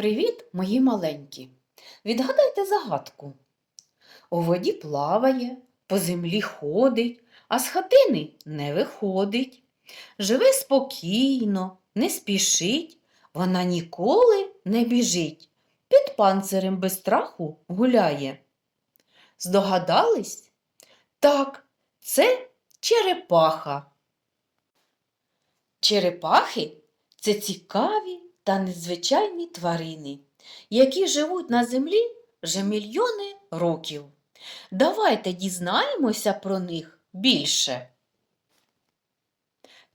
Привіт, мої маленькі! Відгадайте загадку. У воді плаває, по землі ходить, а з хатини не виходить. Живе спокійно, не спішить, вона ніколи не біжить. Під панцирем без страху гуляє. Здогадались? Так, це черепаха. Черепахи це цікаві та незвичайні тварини, які живуть на землі вже мільйони років. Давайте дізнаємося про них більше.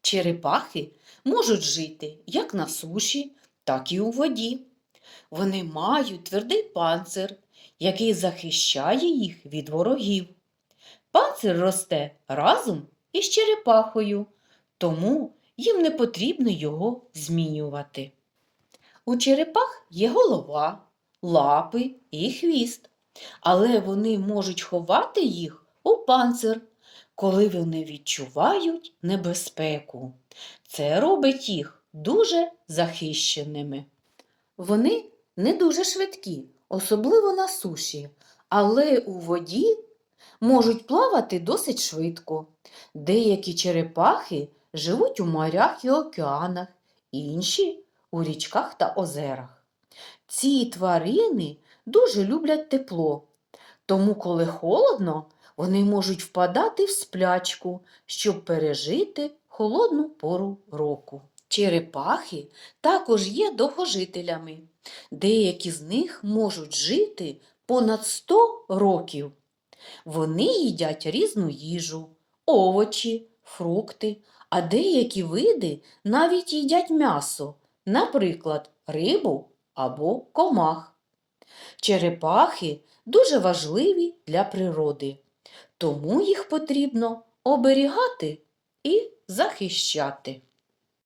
Черепахи можуть жити як на суші, так і у воді. Вони мають твердий панцир, який захищає їх від ворогів. Панцир росте разом із черепахою, тому їм не потрібно його змінювати. У черепах є голова, лапи і хвіст, але вони можуть ховати їх у панцир, коли вони відчувають небезпеку. Це робить їх дуже захищеними. Вони не дуже швидкі, особливо на суші, але у воді можуть плавати досить швидко. Деякі черепахи живуть у морях і океанах, інші у річках та озерах. Ці тварини дуже люблять тепло, тому, коли холодно, вони можуть впадати в сплячку, щоб пережити холодну пору року. Черепахи також є довгожителями. Деякі з них можуть жити понад 100 років. Вони їдять різну їжу, овочі, фрукти, а деякі види навіть їдять м'ясо, наприклад, рибу або комах. Черепахи дуже важливі для природи, тому їх потрібно оберігати і захищати.